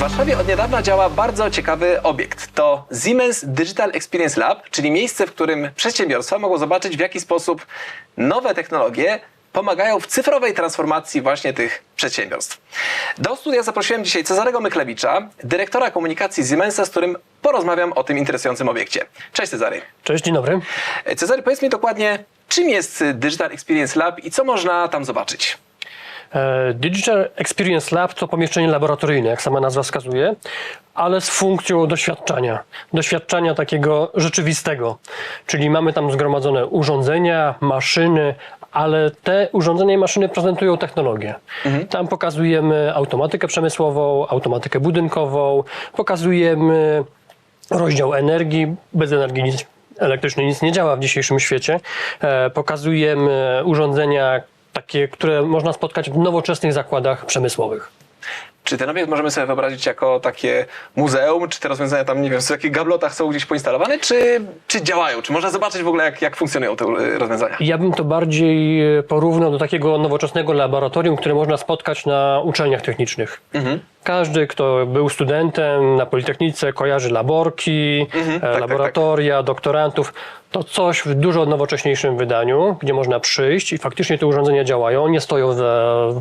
Warszawie od niedawna działa bardzo ciekawy obiekt. To Siemens Digital Experience Lab, czyli miejsce, w którym przedsiębiorstwa mogą zobaczyć, w jaki sposób nowe technologie pomagają w cyfrowej transformacji właśnie tych przedsiębiorstw. Do studia zaprosiłem dzisiaj Cezarego Myklewicza, dyrektora komunikacji Siemensa, z którym porozmawiam o tym interesującym obiekcie. Cześć Cezary. Cześć, dzień dobry. Cezary, powiedz mi dokładnie, czym jest Digital Experience Lab i co można tam zobaczyć? E, Digital Experience Lab to pomieszczenie laboratoryjne, jak sama nazwa wskazuje, ale z funkcją doświadczania. Doświadczania takiego rzeczywistego. Czyli mamy tam zgromadzone urządzenia, maszyny, ale te urządzenia i maszyny prezentują technologię. Tam pokazujemy automatykę przemysłową, automatykę budynkową, pokazujemy rozdział energii. Bez energii nic elektrycznej nic nie działa w dzisiejszym świecie. E, pokazujemy urządzenia takie, które można spotkać w nowoczesnych zakładach przemysłowych. Czy ten obiekt możemy sobie wyobrazić jako takie muzeum? Czy te rozwiązania tam, nie wiem, w jakich gablotach są gdzieś poinstalowane? Czy, czy działają? Czy można zobaczyć w ogóle, jak, jak funkcjonują te e, rozwiązania? Ja bym to bardziej e, porównał do takiego nowoczesnego laboratorium, które można spotkać na uczelniach technicznych. Każdy, kto był studentem na Politechnice, kojarzy laborki, e, tak, laboratoria, doktorantów. To coś w dużo nowocześniejszym wydaniu, gdzie można przyjść i faktycznie te urządzenia działają, nie stoją w,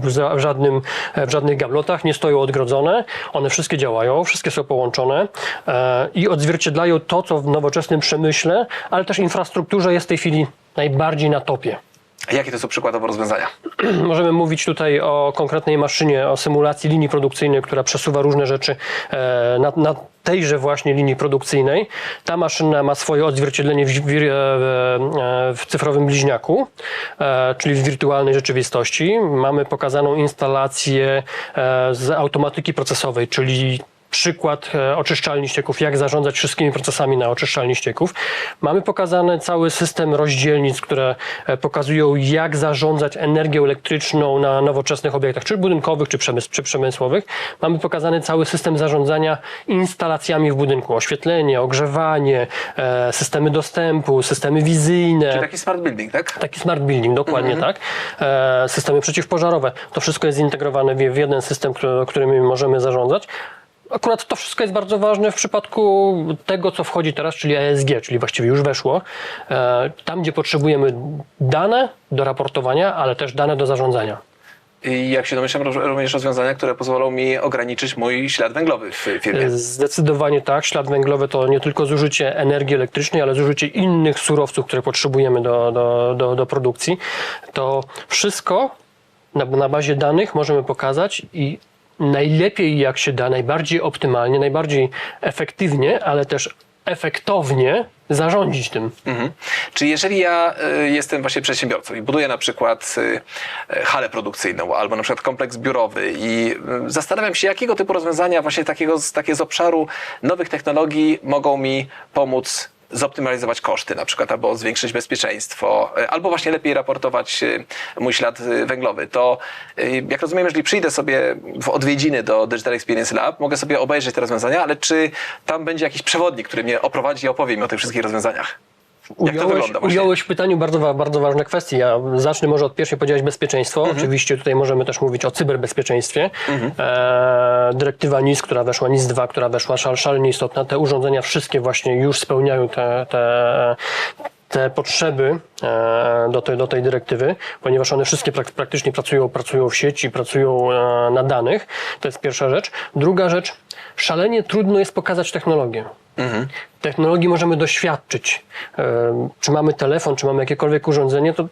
w, za- w, żadnym, w żadnych gablotach, nie stoją odgrodzone. One wszystkie działają, wszystkie są połączone e, i odzwierciedlają to, co w nowoczesnym przemyśle, ale też infrastrukturze jest w tej chwili najbardziej na topie. Jakie to są przykładowe rozwiązania? Możemy mówić tutaj o konkretnej maszynie, o symulacji linii produkcyjnej, która przesuwa różne rzeczy e, na, na tejże właśnie linii produkcyjnej. Ta maszyna ma swoje odzwierciedlenie w, wir- e, w, w cyfrowym bliźniaku, e, czyli w wirtualnej rzeczywistości. Mamy pokazaną instalację z automatyki procesowej, czyli przykład e, oczyszczalni ścieków, jak zarządzać wszystkimi procesami na oczyszczalni ścieków. Mamy pokazany cały system rozdzielnic, które e, pokazują, jak zarządzać energią elektryczną na nowoczesnych obiektach, czy budynkowych, czy, przemys- czy przemysłowych. Mamy pokazany cały system zarządzania instalacjami w budynku, oświetlenie, ogrzewanie, e, systemy dostępu, systemy wizyjne. Czyli taki smart building, tak? Taki smart building, dokładnie tak. E, systemy przeciwpożarowe. To wszystko jest zintegrowane w, jeden system, który, którym możemy zarządzać. Akurat to wszystko jest bardzo ważne w przypadku tego, co wchodzi teraz, czyli ESG, czyli właściwie już weszło. E, tam, gdzie potrzebujemy dane do raportowania, ale też dane do zarządzania. I jak się domyślam, również rozwiązania, które pozwolą mi ograniczyć mój ślad węglowy w firmie. Zdecydowanie tak. Ślad węglowy to nie tylko zużycie energii elektrycznej, ale zużycie innych surowców, które potrzebujemy do, do, do, do produkcji. To wszystko na, na bazie danych możemy pokazać i najlepiej jak się da, najbardziej optymalnie, najbardziej efektywnie, ale też efektownie zarządzić tym. Mhm. Czyli jeżeli ja y, jestem właśnie przedsiębiorcą i buduję na przykład y, y, halę produkcyjną albo na przykład kompleks biurowy i zastanawiam się, jakiego typu rozwiązania właśnie takiego, takie z obszaru nowych technologii mogą mi pomóc zoptymalizować koszty na przykład, albo zwiększyć bezpieczeństwo, y, albo właśnie lepiej raportować y, mój ślad y, węglowy. To jak rozumiem, jeżeli przyjdę sobie w odwiedziny do Digital Experience Lab, mogę sobie obejrzeć te rozwiązania, ale czy tam będzie jakiś przewodnik, który mnie oprowadzi i opowie mi o tych wszystkich rozwiązaniach? Ująłeś, ująłeś w pytaniu bardzo, bardzo ważne kwestie. Ja zacznę może od pierwszej, powiedziałeś bezpieczeństwo. Mhm. Oczywiście tutaj możemy też mówić o cyberbezpieczeństwie. E, dyrektywa NIS, która weszła, NIS 2, która weszła, szal, szalenie istotna. Te urządzenia wszystkie właśnie już spełniają te, te, te potrzeby e, do tej, do tej dyrektywy, ponieważ one wszystkie prak- praktycznie pracują, pracują w sieci, pracują e, na danych. To jest pierwsza rzecz. Druga rzecz, szalenie trudno jest pokazać technologię. Technologii możemy doświadczyć. E, Czy mamy telefon, czy mamy jakiekolwiek urządzenie, to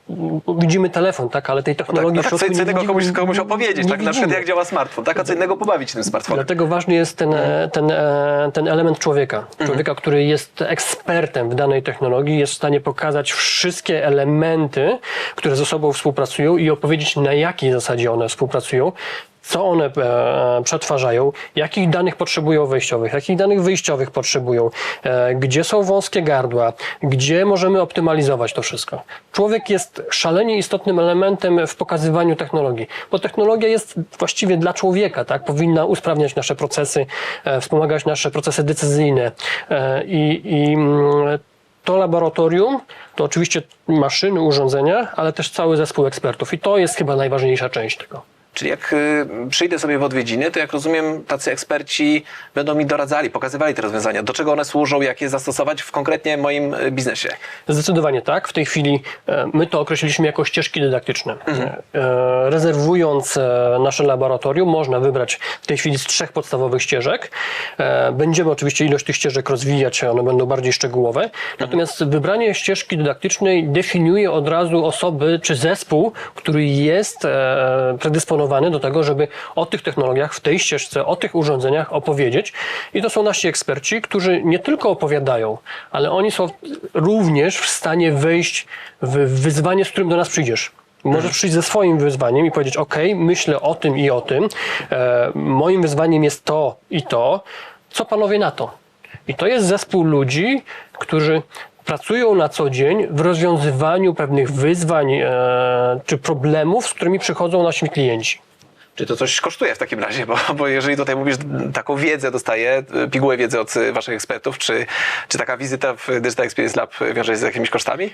widzimy telefon, tak, ale tej Tak, technologii no tak, co, środku co nie innego komuś, komuś opowiedzieć, nie tak na przykład jak działa smartfon, tak, a co innego pobawić tym smartfonem. Dlatego ważny jest ten, e, ten, e, ten element człowieka. Mhm. Człowieka, który jest ekspertem w danej technologii, jest w stanie pokazać wszystkie elementy, które ze sobą współpracują i opowiedzieć, na jakiej zasadzie one współpracują. Co one e, przetwarzają, jakich danych potrzebują wejściowych, jakich danych wyjściowych potrzebują, e, gdzie są wąskie gardła, gdzie możemy optymalizować to wszystko. Człowiek jest szalenie istotnym elementem w pokazywaniu technologii, bo technologia jest właściwie dla człowieka, tak? Powinna usprawniać nasze procesy, e, wspomagać nasze procesy decyzyjne e, i, i mm, to laboratorium to oczywiście maszyny, urządzenia, ale też cały zespół ekspertów i to jest chyba najważniejsza część tego. Czyli jak y, przyjdę sobie w odwiedziny, to jak rozumiem, tacy eksperci będą mi doradzali, pokazywali te rozwiązania, do czego one służą, jak je zastosować w konkretnie moim y, biznesie. Zdecydowanie tak. W tej chwili e, my to określiliśmy jako ścieżki dydaktyczne. E, Rezerwując e, nasze laboratorium, można wybrać w tej chwili z trzech podstawowych ścieżek. Będziemy oczywiście ilość tych ścieżek rozwijać, one będą bardziej szczegółowe. Natomiast wybranie ścieżki dydaktycznej definiuje od razu osoby czy zespół, który jest e, do tego, żeby o tych technologiach w tej ścieżce, o tych urządzeniach opowiedzieć. I to są nasi eksperci, którzy nie tylko opowiadają, ale oni są również w stanie wejść w wyzwanie, z którym do nas przyjdziesz. Możesz przyjść ze swoim wyzwaniem i powiedzieć: OK, myślę o tym i o tym. E, moim wyzwaniem jest to i to. Co panowie na to? I to jest zespół ludzi, którzy pracują na co dzień w rozwiązywaniu pewnych wyzwań e, czy problemów, z którymi przychodzą nasi klienci. Czy to coś kosztuje w takim razie? Bo, bo jeżeli tutaj mówisz, taką wiedzę dostaję, pigułę wiedzy od y, waszych ekspertów, czy, czy taka wizyta w Digital Experience Lab wiąże się z jakimiś kosztami?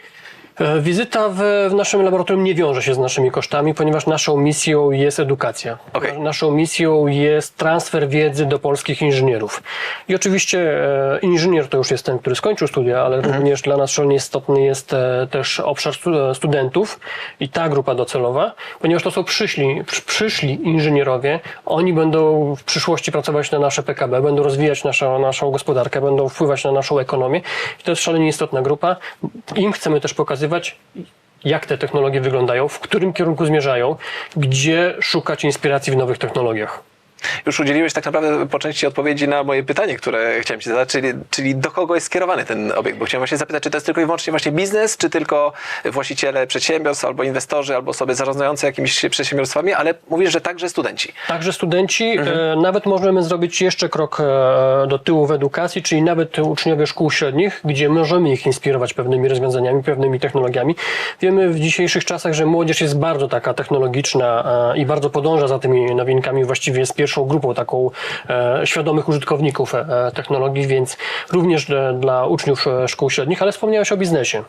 E, Wizyta w, w naszym laboratorium nie wiąże się z naszymi kosztami, ponieważ naszą misją jest edukacja. Okej. Naszą misją jest transfer wiedzy do polskich inżynierów. I oczywiście e, inżynier to już jest ten, który skończył studia, ale również dla nas szalenie istotny jest e, też obszar stu, studentów i ta grupa docelowa, ponieważ to są przyszli, przy, przyszli inżynierowie. Oni będą w przyszłości pracować na nasze PKB, będą rozwijać naszą, naszą gospodarkę, będą wpływać na naszą ekonomię. I to jest szalenie istotna grupa. Im chcemy też pokazywać, jak te technologie wyglądają, w którym kierunku zmierzają, gdzie szukać inspiracji w nowych technologiach. Już udzieliłeś tak naprawdę po części odpowiedzi na moje pytanie, które chciałem Ci zadać, czyli, czyli do kogo jest skierowany ten obiekt? Bo chciałem właśnie zapytać, czy to jest tylko i wyłącznie właśnie biznes, czy tylko właściciele przedsiębiorstw, albo inwestorzy, albo osoby zarządzające jakimiś przedsiębiorstwami, ale mówisz, że także studenci. Także studenci, e, nawet możemy zrobić jeszcze krok e, do tyłu w edukacji, czyli nawet uczniowie szkół średnich, gdzie możemy ich inspirować pewnymi rozwiązaniami, pewnymi technologiami. Wiemy w dzisiejszych czasach, że młodzież jest bardzo taka technologiczna e, i bardzo podąża za tymi nowinkami, właściwie jest pierwszą grupą taką e, świadomych użytkowników e, technologii, więc również e, dla uczniów szkół średnich, ale wspomniałeś o biznesie.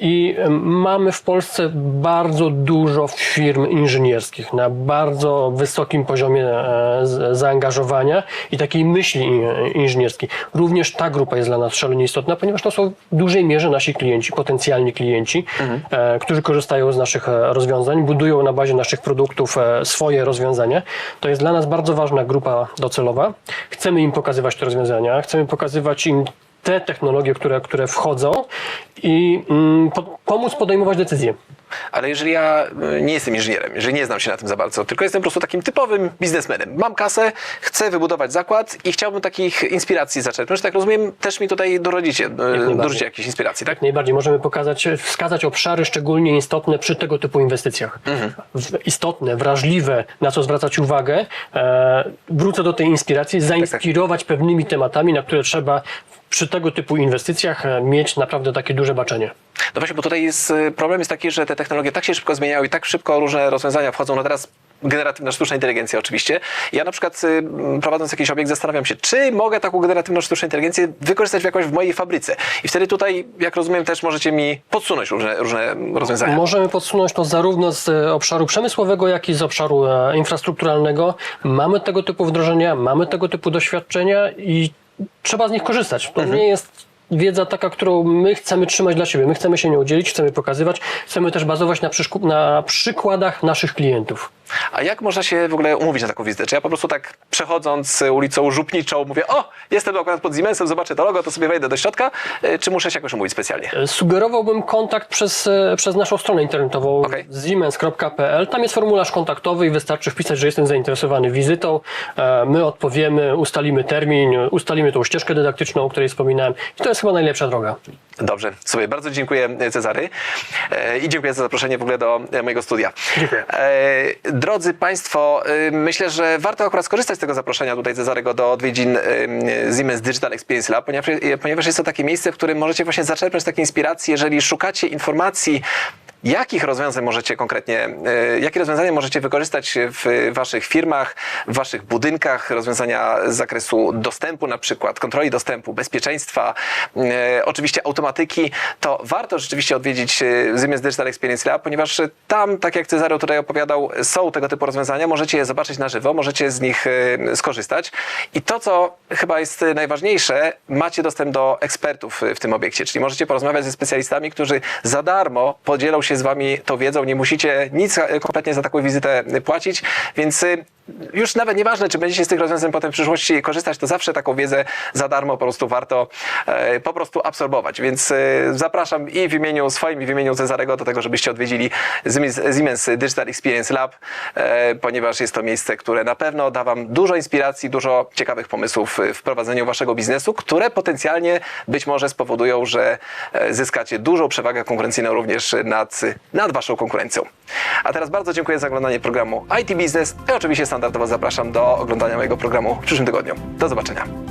I mamy w Polsce bardzo dużo firm inżynierskich na bardzo wysokim poziomie e, zaangażowania i takiej myśli in- inżynierskiej. Również ta grupa jest dla nas szalenie istotna, ponieważ to są w dużej mierze nasi klienci, potencjalni klienci, e, którzy korzystają z naszych e, rozwiązań, budują na bazie naszych produktów swoje rozwiązania. To jest dla nas bardzo ważna grupa docelowa. Chcemy im pokazywać te rozwiązania, chcemy pokazywać im te technologie, które, które wchodzą i mm, po, pomóc podejmować decyzje. Ale jeżeli ja y, nie jestem inżynierem, jeżeli nie znam się na tym za bardzo, tylko jestem po prostu takim typowym biznesmenem, mam kasę, chcę wybudować zakład i chciałbym takich inspiracji zaczerpnąć, tak rozumiem, też mi tutaj dorodzicie, najbardziej. dorzucicie jakieś inspiracji, tak? Najbardziej możemy pokazać, wskazać obszary szczególnie istotne przy tego typu inwestycjach. W- Istotne, wrażliwe, na co zwracać uwagę. E, wrócę do tej inspiracji, zainspirować pewnymi tematami, na które trzeba przy tego typu inwestycjach e, mieć naprawdę takie duże baczenie. No właśnie, bo tutaj jest, y, problem jest taki, że te technologie tak się szybko zmieniają i tak szybko różne rozwiązania wchodzą. No teraz generatywna sztuczna inteligencja oczywiście. Ja na przykład y, prowadząc jakiś obiekt zastanawiam się, czy mogę taką generatywną sztuczną inteligencję wykorzystać w jakoś w mojej fabryce. I wtedy tutaj, jak rozumiem, też możecie mi podsunąć różne, różne rozwiązania. Możemy podsunąć to zarówno z e, obszaru przemysłowego, jak i z obszaru e, infrastrukturalnego. Mamy tego typu wdrożenia, mamy tego typu doświadczenia i trzeba z nich korzystać. To nie jest wiedza taka, którą my chcemy trzymać dla siebie. My chcemy się nią dzielić, chcemy pokazywać, chcemy też bazować na, na przykładach naszych klientów. A jak można się w ogóle umówić na taką wizytę? Czy ja po prostu tak przechodząc ulicą Żupniczą mówię, o, jestem akurat pod Siemensem, zobaczę to logo, to sobie wejdę do środka, y, czy muszę się jakoś umówić specjalnie? E, Sugerowałbym kontakt przez, e, przez naszą stronę internetową Okej. siemens.pl. Tam jest formularz kontaktowy i wystarczy wpisać, że jestem zainteresowany wizytą. E, My odpowiemy, ustalimy termin, ustalimy tą ścieżkę dydaktyczną, o której wspominałem. I to jest chyba najlepsza droga. Dobrze, sobie bardzo dziękuję Cezary e, i dziękuję za zaproszenie w ogóle do e, mojego studia. Dziękuję. E, Drodzy Państwo, myślę, że warto akurat skorzystać z tego zaproszenia tutaj Cezarego do odwiedzin Siemens Digital Experience Lab, ponieważ, ponieważ jest to takie miejsce, w którym możecie właśnie zaczerpnąć takie inspiracje, jeżeli szukacie informacji jakich rozwiązań możecie konkretnie, e, jakie rozwiązania możecie wykorzystać w waszych firmach, w waszych budynkach, rozwiązania z zakresu dostępu na przykład, kontroli dostępu, bezpieczeństwa, e, oczywiście automatyki, to warto rzeczywiście odwiedzić e, Siemens Digital Experience Lab, ponieważ tam, tak jak Cezary tutaj opowiadał, są tego typu rozwiązania, możecie je zobaczyć na żywo, możecie z nich skorzystać. I to, co chyba jest najważniejsze, macie dostęp do ekspertów w tym obiekcie, czyli możecie porozmawiać ze specjalistami, którzy za darmo podzielą się z wami tą wiedzą, nie musicie nic e, kompletnie za taką wizytę płacić, więc y, już nawet nieważne, czy będziecie z tych rozwiązań potem w przyszłości korzystać, to zawsze taką wiedzę za darmo po prostu warto e, po prostu absorbować. Więc e, zapraszam i w imieniu swoim, i w imieniu Cezarego do tego, żebyście odwiedzili Siemens Digital Experience Lab, e, ponieważ jest to miejsce, które na pewno da Wam dużo inspiracji, dużo ciekawych pomysłów w prowadzeniu Waszego biznesu, które potencjalnie być może spowodują, że zyskacie dużą przewagę konkurencyjną również nad, nad Waszą konkurencją. A teraz bardzo dziękuję za oglądanie programu IT Business i oczywiście standardowo zapraszam do oglądania mojego programu w przyszłym tygodniu. Do zobaczenia.